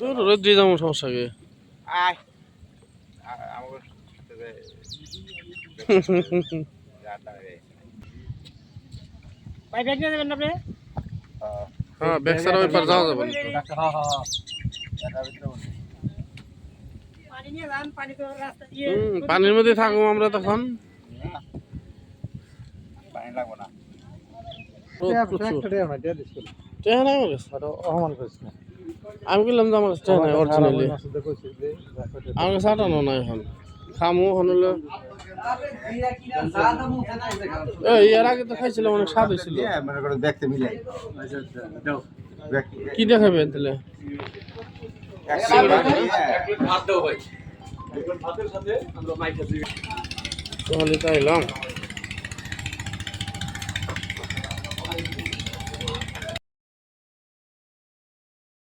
দূর রোদ্রি যাব সমস্যা কি? ভাই ব্যাগ নিয়ে যাবেন আপনি? হ্যাঁ ওই পার যাওয়া যাবে। হ্যাঁ হ্যাঁ দিয়ে হুম, পানির মধ্যে থাকব আমরা তখন। পানি লাগবো না। না অহমান আমি বললাম যে আমার নাই অরিজিনালি যে আমার নাই এখন। খামো এখন হলো এর আগে তো খাইছিলাম অনেক স্বাদ হয়েছিল কি দেখাবেন তাহলে? তাহলে তাইলাম